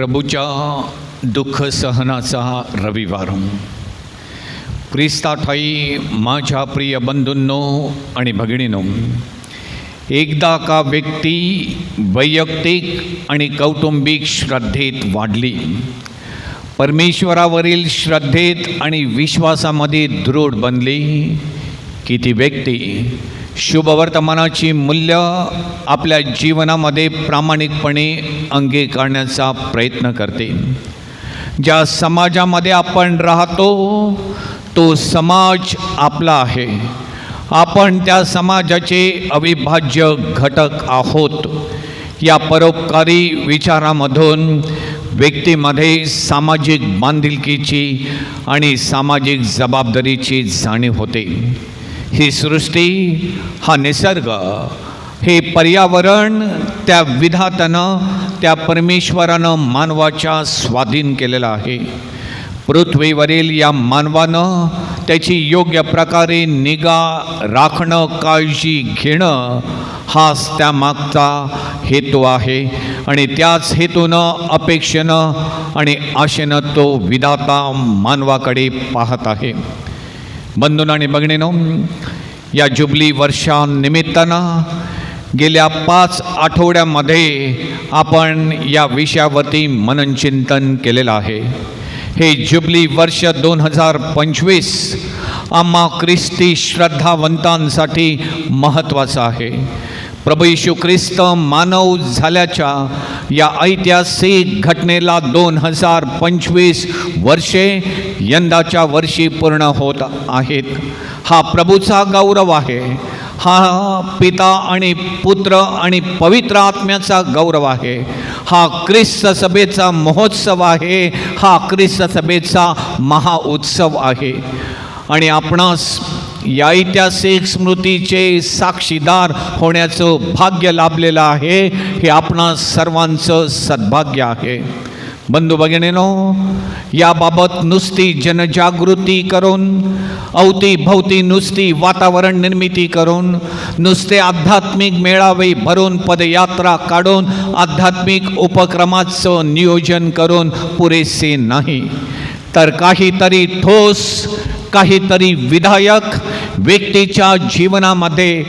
प्रभूच्या दुःख सहनाचा रविवार. ख्रिस्ताठाई माझ्या प्रिय बंधूंनो आणि भगिनीनो एकदा का व्यक्ती वैयक्तिक आणि कौटुंबिक श्रद्धेत वाढली परमेश्वरावरील श्रद्धेत आणि विश्वासामध्ये दृढ बनली की ती व्यक्ती शुभवर्तमानाची मूल्य आपल्या जीवनामध्ये प्रामाणिकपणे अंगीकारण्याचा प्रयत्न करते. ज्या समाजामध्ये आपण राहतो तो समाज आपला आहे. आपण त्या समाजाचे अविभाज्य घटक आहोत. या परोपकारी विचारामधून व्यक्तीमध्ये सामाजिक बांधिलकीची आणि सामाजिक जबाबदारीची जाणीव होते. ही सृष्टी हा निसर्ग हे पर्यावरण त्या विधातानं त्या परमेश्वरानं मानवाच्या स्वाधीन केलेलं आहे. पृथ्वीवरील या मानवानं त्याची योग्य प्रकारे निगा राखणं काळजी घेणं हाच त्यामागचा हेतू आहे. आणि त्याच हेतूनं अपेक्षेनं आणि आशेनं तो विधाता मानवाकडे पाहत आहे. बंधून आणि बघणेनं या जुबली वर्षानिमित्तानं गेल्या पाच आठवड्यामध्ये आपण या विषयावरती मननचिंतन केलेलं आहे. हे जुबली वर्ष दोन हजार पंचवीस आम्हा ख्रिस्ती श्रद्धावंतांसाठी महत्त्वाचं आहे. प्रभू यशू ख्रिस्त मानव झाल्याच्या या ऐतिहासिक घटनेला दोन हजार पंचवीस वर्षे यंदाच्या वर्षी पूर्ण होत आहेत. हा प्रभूचा गौरव आहे. हा पिता आणि पुत्र आणि पवित्र आत्म्याचा गौरव आहे. हा ख्रिस्त सभेचा महोत्सव आहे. हा ख्रिस्त सभेचा महाउत्सव आहे. आणि आपणास या ऐतिहासिक स्मृतीचे साक्षीदार होण्याचं भाग्य लाभलेलं आहे. हे आपणा सर्वांचं सद्भाग्य आहे. बंधू भगिनीनो याबाबत नुसती जनजागृती करून अवतीभवती नुसती वातावरण निर्मिती करून नुसते आध्यात्मिक मेळावे भरून पदयात्रा काढून आध्यात्मिक उपक्रमाचं नियोजन करून पुरेसे नाही. तर काहीतरी ठोस काहीतरी विधायक व्यक्तीच्या जीवनामध्ये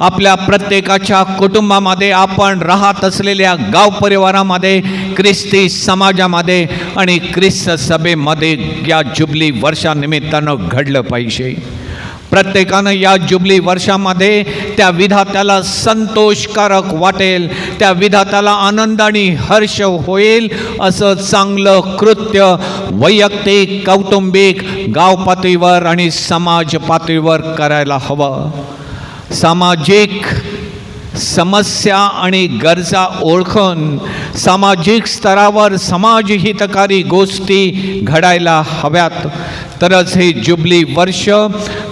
आपल्या प्रत्येकाच्या कुटुंबामध्ये आपण राहत असलेल्या गाव परिवारामध्ये ख्रिस्ती समाजामध्ये आणि ख्रिस्त सभेमध्ये या जुबली वर्षानिमित्तानं घडलं पाहिजे. प्रत्येकानं या जुबली वर्षामध्ये त्या विधात्याला संतोषकारक वाटेल त्या विधात्याला आनंद आणि हर्ष होईल असं चांगलं कृत्य वैयक्तिक कौटुंबिक गाव पातळीवर आणि समाज पातळीवर करायला हवं. सामाजिक समस्या आणि गरजा ओळखून सामाजिक स्तरावर समाजहितकारी गोष्टी घडायला हव्यात. तरच हे जुबली वर्ष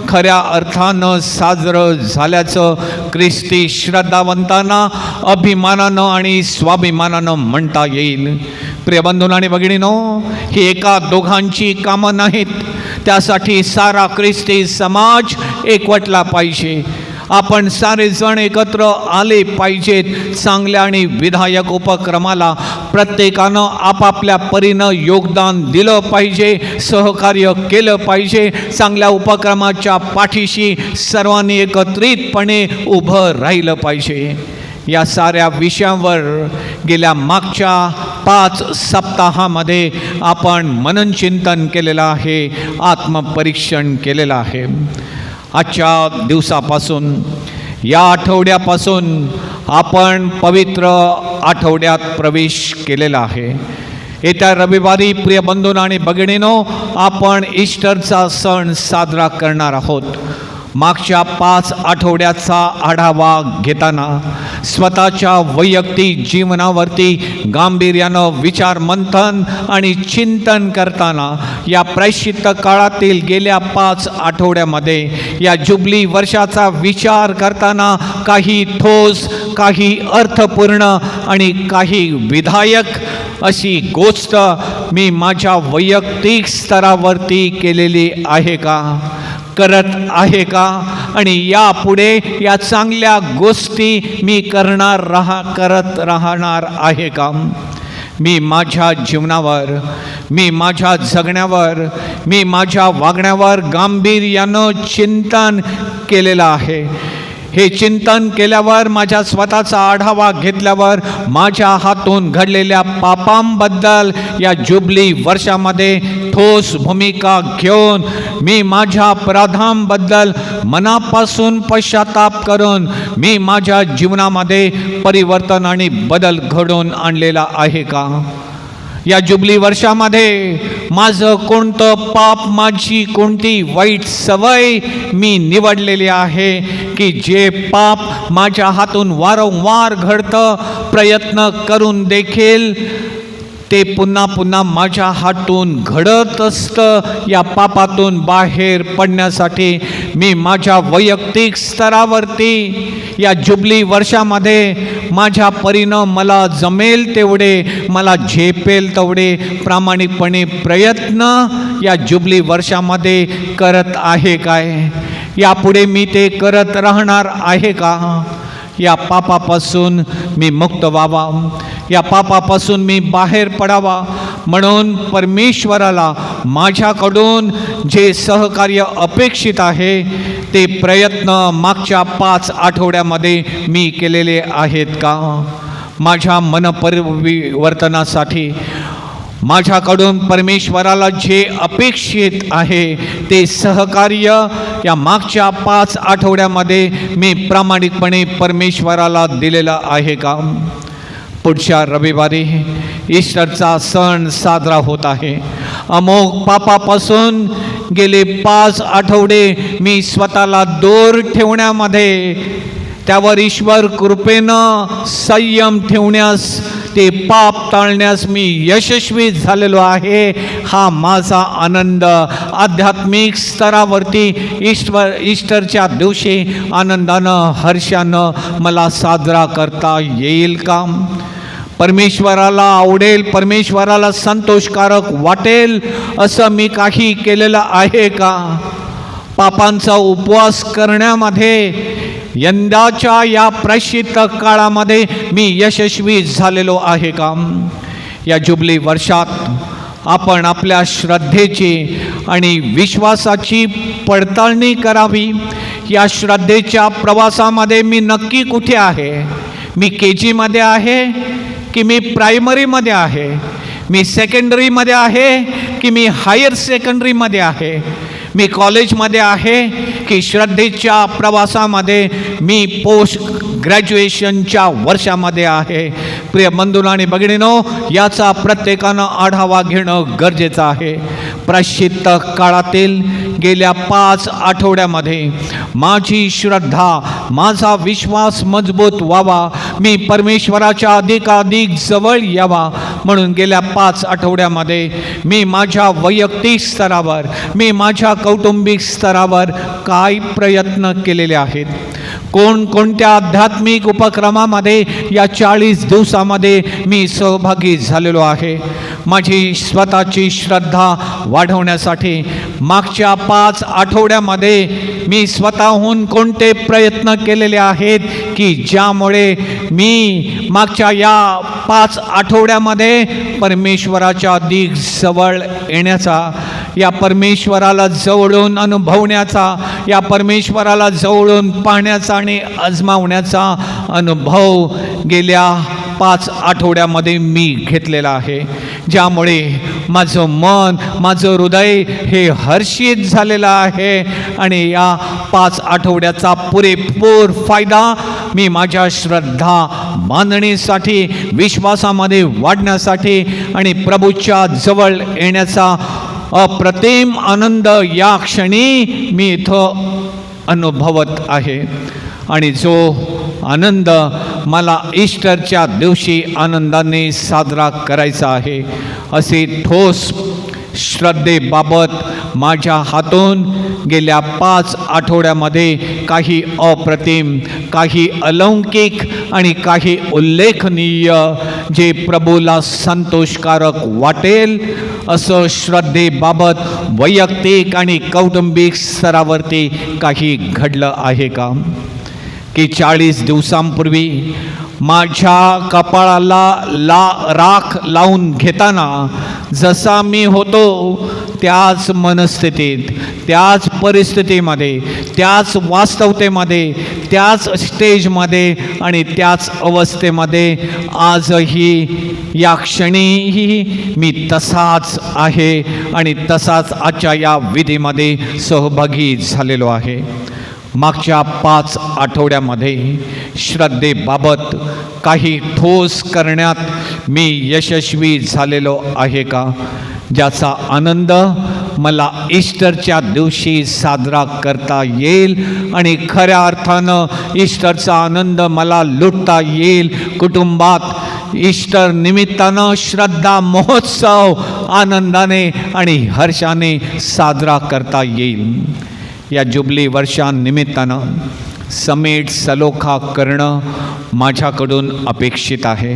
खऱ्या अर्थानं साजरं झाल्याचं ख्रिस्ती श्रद्धावंतांना अभिमानानं आणि स्वाभिमानानं म्हणता येईल. प्रियबंधून आणि भगिनीनो ही एका दोघांची कामं नाहीत. त्यासाठी सारा ख्रिस्ती समाज एकवटला पाहिजे. आपण सारे जण एकत्र आले पाहिजेत. चांगल्या आणि विधायक उपक्रमाला प्रत्येकानं आपापल्या परीनं योगदान दिलं पाहिजे सहकार्य केलं पाहिजे. चांगल्या उपक्रमाच्या पाठीशी सर्वांनी एकत्रितपणे उभं राहिलं पाहिजे. या साऱ्या विषयांवर गेल्या मागच्या पाच सप्ताहामध्ये आपण मननचिंतन केलेलं आहे आत्मपरीक्षण केलेलं आहे. आजच्या दिवसापासून या आठवड्यापासून आपण पवित्र आठवड्यात प्रवेश केलेला आहे. येत्या रविवारी प्रिय बंधून आणि भगिनीनो आपण ईस्टरचा सण साजरा करणार आहोत. मागच्या पाच आठवड्याचा आढावा घेताना स्वतःच्या वैयक्तिक जीवनावरती गांभीर्यानं विचार मंथन आणि चिंतन करताना या प्रायश्चित्त काळातील गेल्या पाच आठवड्यामध्ये या जुबली वर्षाचा विचार करताना काही ठोस काही अर्थपूर्ण आणि काही विधायक अशी गोष्ट मी माझ्या वैयक्तिक स्तरावरती केलेली आहे का? करत आहे का? आणि यापुढे या चांगल्या गोष्टी मी करणार राहा करत राहणार आहे का? मी माझ्या जीवनावर मी माझ्या जगण्यावर मी माझ्या वागण्यावर गांभीर्यानं चिंतन केलेलं आहे. हे चिंतन केल्यावर माझ्या स्वतःचा आढावा घेतल्यावर माझ्या हातून घडलेल्या पापांबद्दल या जुबली वर्षामध्ये ठोस भूमिका घेऊन मी माझ्या अपराधांबद्दल मनापासून पश्चाताप करून मी माझ्या जीवनामध्ये परिवर्तन आणि बदल घडवून आणलेला आहे का? या जुबली वर्षामध्ये माझं कोणतं पाप माझी कोणती वाईट सवय मी निवडलेली आहे की जे पाप माझ्या हातून वारंवार घडतं प्रयत्न करून देखील ते पुन्हा पुन्हा माझ्या हातून घडत असतं. या पापातून बाहेर पडण्यासाठी मी माझ्या वैयक्तिक स्तरावरती या जुबली वर्षामध्ये माझ्या परीनं मला जमेल तेवढे मला झेपेल तेवढे प्रामाणिकपणे प्रयत्न या जुबली वर्षामध्ये करत आहे काय? यापुढे मी ते करत राहणार आहे का? या पापापासून मी मुक्त व्हावा. या पापापासून मी बाहेर पडावा. म्हणून परमेश्वराला माझ्याकडून जे सहकार्य अपेक्षित आहे ते प्रयत्न मागच्या पाच आठवड्यामध्ये मी केलेले आहेत का? माझ्या मनपरिवर्तनासाठी माझ्याकडून परमेश्वराला जे अपेक्षित आहे ते सहकार्य या मागच्या पाच आठवड्यामध्ये मी प्रामाणिकपणे परमेश्वराला दिलेला आहे का? पुढच्या रविवारी ईस्टरचा सण साजरा होत आहे. अमोघ पापापासून गेले पाच आठवडे मी स्वतःला दूर ठेवण्यामध्ये त्यावर ईश्वर कृपेनं संयम ठेवण्यास ते पाप टाळण्यास मी यशस्वी झालेलो आहे. हा माझा आनंद आध्यात्मिक स्तरावरती ईश्वर ईस्टरच्या दिवशी आनंदानं हर्षानं मला साजरा करता येईल का? परमेश्वराला आवडेल परमेश्वराला संतोषकारक वाटेल असं मी काही केलेलं आहे का? पापांचा उपवास करण्यामध्ये यंदाच्या या प्रशित काळामध्ये मी यशस्वी झालेलो आहे का? या जुबली वर्षात आपण आपल्या श्रद्धेची आणि विश्वासाची पडताळणी करावी. या श्रद्धेच्या प्रवासामध्ये मी नक्की कुठे आहे? मी के जीमध्ये आहे की मी प्रायमरीमध्ये आहे? मी सेकंडरीमध्ये आहे की मी हायर सेकंडरीमध्ये आहे? मी कॉलेजमध्ये आहे की श्रद्धेच्या प्रवासामध्ये मी पोस्ट ग्रॅज्युएशनच्या वर्षामध्ये आहे. प्रिय बंधूला आणि भगिनीनो याचा प्रत्येकानं आढावा घेणं गरजेचं आहे. प्रशित काळातील गेल्या पाच आठवड्यामध्ये माझी श्रद्धा माझा विश्वास मजबूत व्हावा मी परमेश्वराच्या अधिकाधिक जवळ यावा म्हणून गेल्या पाच आठवड्यामध्ये मी माझ्या वैयक्तिक स्तरावर मी माझ्या कौटुंबिक स्तरावर काय प्रयत्न केलेले आहेत? कोणकोणत्या आध्यात्मिक उपक्रमामध्ये या चाळीस दिवसामध्ये मी सहभागी झालेलो आहे? माझी स्वतःची श्रद्धा वाढवण्यासाठी मागच्या पाच आठवड्यामध्ये मी स्वतःहून कोणते प्रयत्न केलेले आहेत की ज्यामुळे मी मागच्या या पाच आठवड्यामध्ये परमेश्वराच्या दीग जवळ येण्याचा या परमेश्वराला जवळून अनुभवण्याचा या परमेश्वराला जवळून पाहण्याचा आणि आजमावण्याचा अनुभव गेल्या पाच आठवड्यामध्ये मी घेतलेला आहे. ज्यामुळे माझं मन माझं हृदय हे हर्षित झालेलं आहे. आणि या पाच आठवड्याचा पुरेपूर फायदा मी माझ्या श्रद्धा बांधणीसाठी विश्वासामध्ये वाढण्यासाठी आणि प्रभूच्या जवळ येण्याचा अप्रतिम आनंद या क्षणी मी इथं अनुभवत आहे. आणि जो आनंद मला ईस्टरच्या दिवशी आनंदाने साजरा करायचा आहे. असे ठोस श्रद्धेबाबत माझ्या हातून गेल्या पाच आठवड्यामध्ये काही अप्रतिम काही अलौकिक आणि काही उल्लेखनीय जे प्रभूला संतोषकारक वाटेल असं श्रद्धेबाबत वैयक्तिक आणि कौटुंबिक स्तरावरती काही घडलं आहे का? की चाळीस दिवसांपूर्वी माझ्या कपाळाला ला राख लावून घेताना जसा मी होतो त्याच मनस्थितीत त्याच परिस्थितीमध्ये त्याच वास्तवतेमध्ये त्याच स्टेजमध्ये आणि त्याच अवस्थेमध्ये आजही या क्षणीही मी तसाच आहे आणि तसाच आजच्या या विधीमध्ये सहभागी झालेलो आहे. मागच्या पाच आठवड्यामध्ये श्रद्धेबाबत काही ठोस करण्यात मी यशस्वी झालेलो आहे का? ज्याचा आनंद मला ईस्टरच्या दिवशी साजरा करता येईल आणि खऱ्या अर्थानं ईस्टरचा आनंद मला लुटता येईल. कुटुंबात ईस्टर निमित्तानं श्रद्धा महोत्सव आनंदाने आणि हर्षाने साजरा करता येईल. या जुबली वर्षानिमित्तानं समेट सलोखा करणं माझ्याकडून अपेक्षित आहे.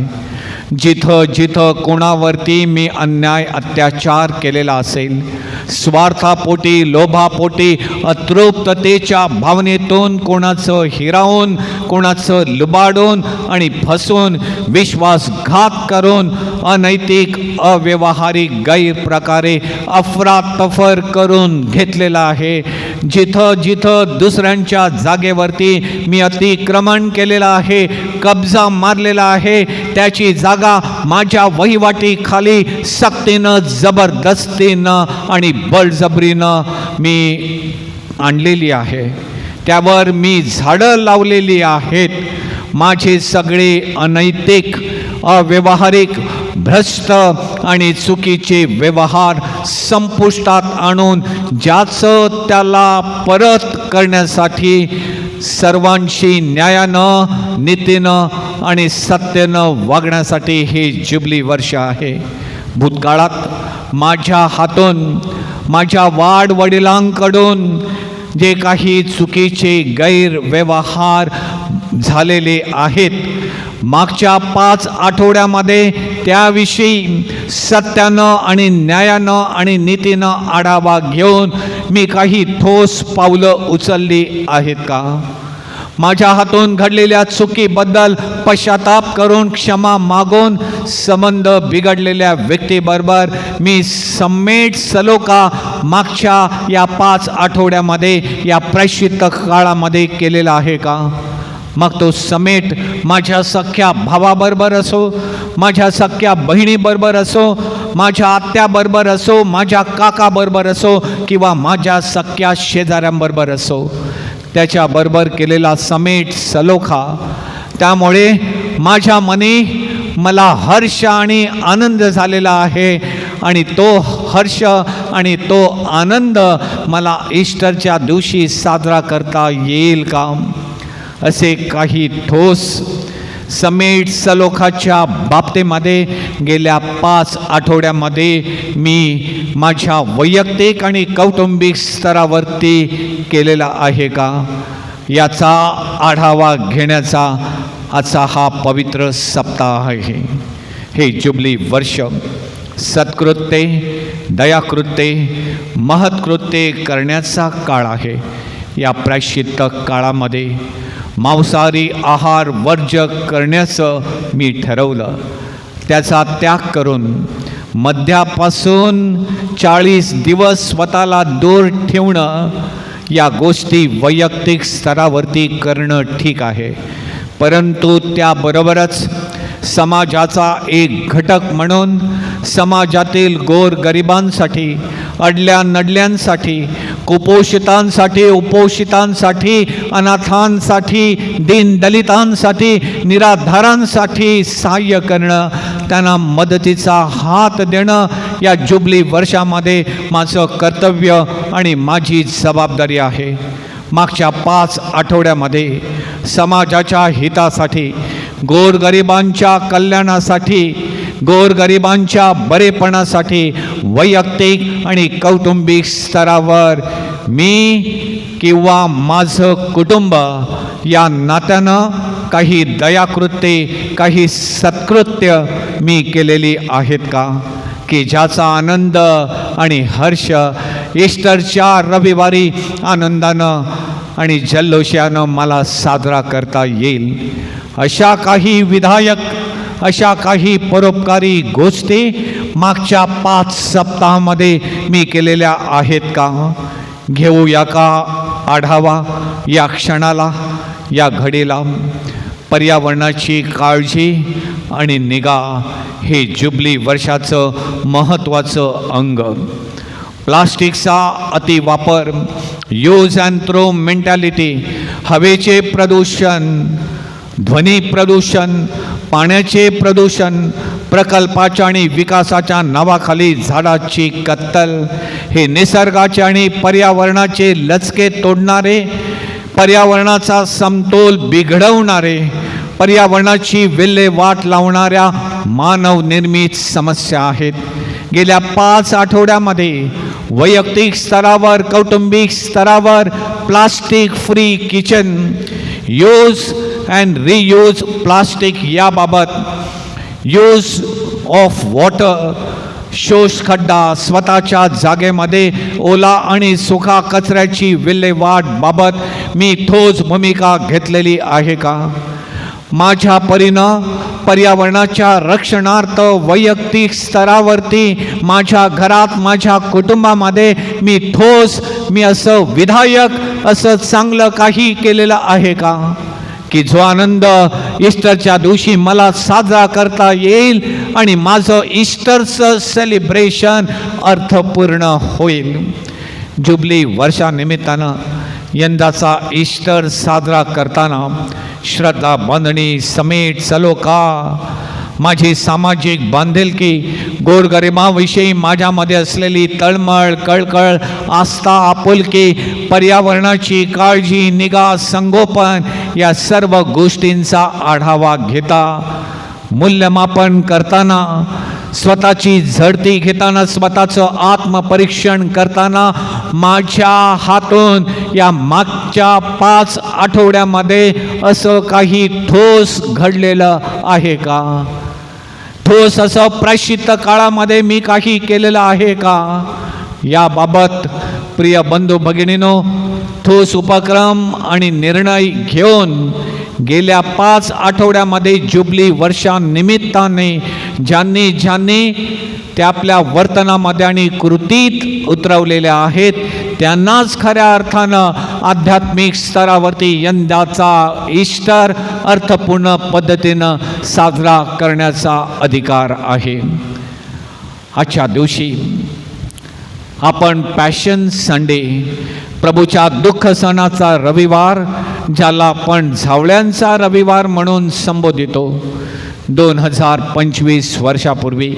जिथं जिथं कोणावरती मी अन्याय अत्याचार केलेला असेल स्वार्थापोटी लोभापोटी अतृप्ततेच्या भावनेतून कोणाचं हिरावून कोणाचं लुबाडून आणि फसून विश्वासघात करून अनैतिक अव्यवहारिक गैरप्रकारे अफरातफर करून घेतलेला आहे. जिथं जिथं दुसऱ्यांच्या जागेवरती मी अतिक्रमण केलेलं आहे कब्जा मारलेला आहे त्याची जागा माझ्या वहिवाटीखाली सक्तीनं जबरदस्तीनं आणि बळजबरीनं मी आणलेली आहे. त्यावर मी झाडं लावलेली आहेत. माझे सगळे अनैतिक अव्यवहारिक भ्रष्ट आणि चुकीचे व्यवहार संपुष्टात आणून ज्याचं त्याला परत करण्यासाठी सर्वांशी न्यायानं नीतीनं आणि सत्यनं वागण्यासाठी हे जुबली वर्ष आहे. भूतकाळात माझ्या हातून माझ्या वाडवडिलांकडून जे काही चुकीचे गैरव्यवहार झालेले आहेत मागच्या पाच आठवड्यामध्ये त्याविषयी सत्यानं आणि न्यायानं आणि नीतीनं आढावा घेऊन मी काही ठोस पावलं उचलली आहेत का? माझ्या हातून घडलेल्या चुकीबद्दल पश्चाताप करून क्षमा मागून संबंध बिघडलेल्या व्यक्तीबरोबर मी समेट सलोका मागच्या या पाच आठवड्यामध्ये या प्रायश्चित्त काळामध्ये केलेला आहे का? मग तो समेट माझ्या सख्या भावाबरोबर असो माझ्या सख्या बहिणीबरोबर असो माझ्या आत्याबरोबर असो माझ्या काकाबरोबर असो किंवा माझ्या सख्या शेजाऱ्यांबरोबर असो. त्याच्याबरोबर केलेला समेट सलोखा. त्यामुळे माझ्या मनी मला हर्ष आणि आनंद झालेला आहे आणि तो हर्ष आणि तो आनंद मला ईस्टरच्या दिवशी साजरा करता येईल का? असे काही ठोस समेट सलोखाच्या बाबतीमध्ये गेल्या पाच आठवड्यामध्ये मी माझ्या वैयक्तिक आणि कौटुंबिक स्तरावरती केलेला आहे का? याचा आढावा घेण्याचा आजचा हा पवित्र सप्ताह आहे. हे जुबली वर्ष सत्कृत्ये दयाकृत्ये महत्कृत्ये करण्याचा काळ आहे. या प्रायश्चित्त काळामध्ये मांसाहारी आहार वर्ज करण्याचं मी ठरवलं. त्याचा त्याग करून मध्यापासून चाळीस दिवस स्वतःला दूर ठेवणं या गोष्टी वैयक्तिक स्तरावरती करणं ठीक आहे. परंतु त्याबरोबरच समाजाचा एक घटक म्हणून समाजातील गोर गरिबांसाठी अडल्या नडल्यांसाठी कुपोषितांसाठी उपोषितांसाठी अनाथांसाठी दीनदलितांसाठी निराधारांसाठी सहाय्य करणं त्यांना मदतीचा हात देणं या जुबली वर्षामध्ये माझं कर्तव्य आणि माझी जबाबदारी आहे. मागच्या पाच आठवड्यामध्ये समाजाच्या हितासाठी गोरगरिबांच्या कल्याणासाठी गोरगरिबांच्या बरेपणासाठी वैयक्तिक आणि कौटुंबिक स्तरावर मी किंवा माझं कुटुंब या नात्यानं काही दयाकृत्ये काही सत्कृत्य मी केलेली आहेत का? की ज्याचा आनंद आणि हर्ष ईस्टरच्या रविवारी आनंदानं आणि जल्लोषानं मला साजरा करता येईल. अशा काही विधायक अशा काही परोपकारी गोष्टी मागच्या पाच सप्ताहामध्ये मी केलेल्या आहेत का? घेऊया का आढावा? या क्षणाला या घडीला पर्यावरणाची काळजी आणि निगा हे जुबली वर्षाचं महत्त्वाचं अंग. प्लास्टिकचा अतिवापर यूज अँड थ्रो मेंटॅलिटी हवेचे प्रदूषण ध्वनी प्रदूषण पाण्याचे प्रदूषण प्रकल्पाच्या आणि विकासाच्या नावाखाली झाडाची कत्तल हे निसर्गाचे आणि पर्यावरणाचे लचके तोडणारे पर्यावरणाचा समतोल बिघडवणारे पर्यावरणाची विल्हेवाट लावणाऱ्या मानवनिर्मित समस्या आहेत. गेल्या पाच आठवड्यामध्ये वैयक्तिक स्तरावर कौटुंबिक स्तरावर plastic free kitchen use and reuse plastic याबाबत यूज ऑफ वॉटर शोष खड्डा स्वतःच्या जागेमध्ये ओला आणि सुका कचऱ्याची विल्हेवाट बाबत मी ठोस भूमिका घेतलेली आहे का? माझ्या परीनं पर्यावरणाच्या रक्षणार्थ वैयक्तिक स्तरावरती माझ्या घरात माझ्या कुटुंबामध्ये मी ठोस मी असं विधायक असं चांगलं काही केलेलं आहे का? की जो आनंद ईस्टरच्या दिवशी मला साजरा करता येईल आणि माझं ईस्टरचं सेलिब्रेशन अर्थपूर्ण होईल. जुबली वर्षानिमित्तानं यंदाचा ईस्टर साजरा करताना श्रद्धा बांधणी समेट सलोखा माझी सामाजिक बांधिलकी गोरगरिबाविषयी माझ्यामध्ये असलेली तळमळ कळकळ आस्था आपुलकी पर्यावरणाची काळजी निगा संगोपन या सर्व गोष्टींचा आढावा घेता मूल्यमापन करताना स्वतःची झडती घेताना स्वतःचं आत्मपरीक्षण करताना माझ्या हातून या मागच्या पाच आठवड्यामध्ये असं काही ठोस घडलेलं आहे का? ठोस असं प्रायश्चित्त काळामध्ये मी काही केलेलं आहे का? याबाबत प्रिय बंधू भगिनीनो ठोस उपक्रम आणि निर्णय घेऊन गेल्या पाच आठवड्यामध्ये जुबली वर्षानिमित्ताने ज्यांनी ज्यांनी त्या आपल्या वर्तनामध्ये आणि कृतीत उतरवलेल्या आहेत त्यांनाच खऱ्या अर्थानं आध्यात्मिक स्तरावरती यंदाचा ईस्टर अर्थपूर्ण पद्धतीनं साजरा करण्याचा अधिकार आहे. आजच्या दिवशी आपण पॅशन संडे प्रभूच्या दुःख सणाचा रविवार ज्याला आपण झावळ्यांचा रविवार म्हणून संबोधितो दोन हजार पंचवीस वर्षापूर्वी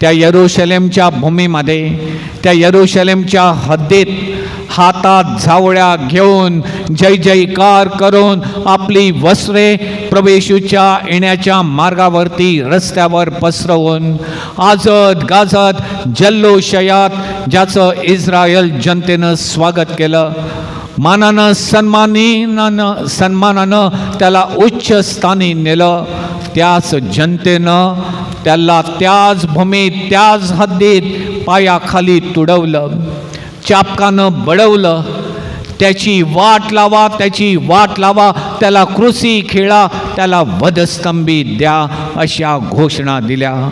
त्या यरुशलेमच्या भूमीमध्ये त्या यरुशलेमच्या हद्दीत हातात झावळ्या घेऊन जय जयकार करून आपली वस्त्रे प्रवेशूच्या येण्याच्या मार्गावरती रस्त्यावर पसरवून आजत गाजत जल्लोषयात ज्याचं इस्रायल जनतेनं स्वागत केलं. मानानं सन्मानीनं सन्मानानं त्याला उच्च स्थानी नेलं. त्याच जनतेनं त्याला त्याच भूमीत त्याच हद्दीत पायाखाली तुडवलं. चापकानं बडवलं. त्याची वाट लावा त्याची वाट लावा त्याला कृषी खेळा त्याला वधस्तंभी द्या अशा घोषणा दिल्या.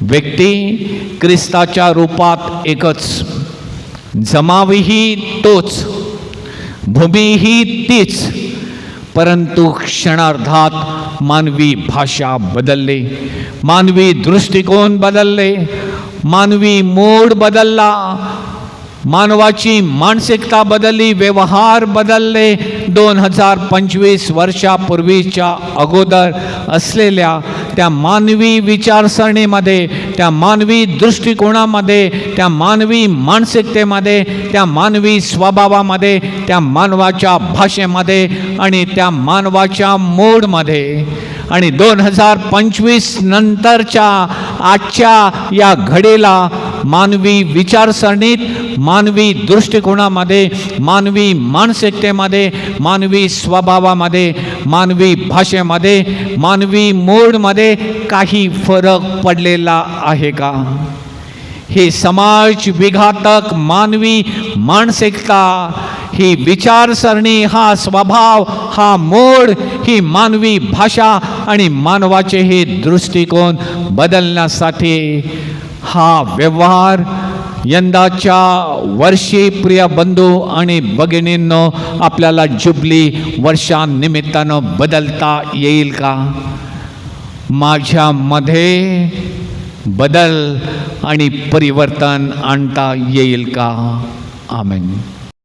व्यक्ती ख्रिस्ताच्या रूपात एकच. जमावीही तोच भूमीही तीच. परंतु क्षणार्धात मानवी भाषा बदलले. मानवी दृष्टिकोन बदलले. मानवी मूड बदलला. मानवाची मानसिकता बदलली व्यवहार बदलले. दोन हजार पंचवीस वर्षापूर्वीच्या अगोदर असलेल्या त्या मानवी विचारसरणीमध्ये त्या मानवी दृष्टिकोनामध्ये त्या मानवी मानसिकतेमध्ये त्या मानवी स्वभावामध्ये त्या मानवाच्या भाषेमध्ये आणि त्या मानवाच्या मूडमध्ये. आणि दोन हजार पंचवीस नंतरच्या आजच्या या घडीला मानवी विचारसरणीत मानवी दृष्टिकोनामध्ये मानवी मानसिकतेमध्ये मानवी स्वभावामध्ये मानवी भाषेमध्ये मानवी मूडमध्ये काही फरक पडलेला आहे का? हे समाज विघातक मानवी मानसिकता ही विचारसरणी हा स्वभाव हा मोड ही मानवी भाषा आणि मानवाचे हे दृष्टिकोन बदलण्यासाठी हा व्यवहार यंदाच्या वर्षी प्रिय बंधू आणि भगिनींनो आपल्याला जुबली वर्षानिमित्तानं बदलता येईल का? माझ्यामध्ये बदल आणि परिवर्तन आणता येईल का? आमेन.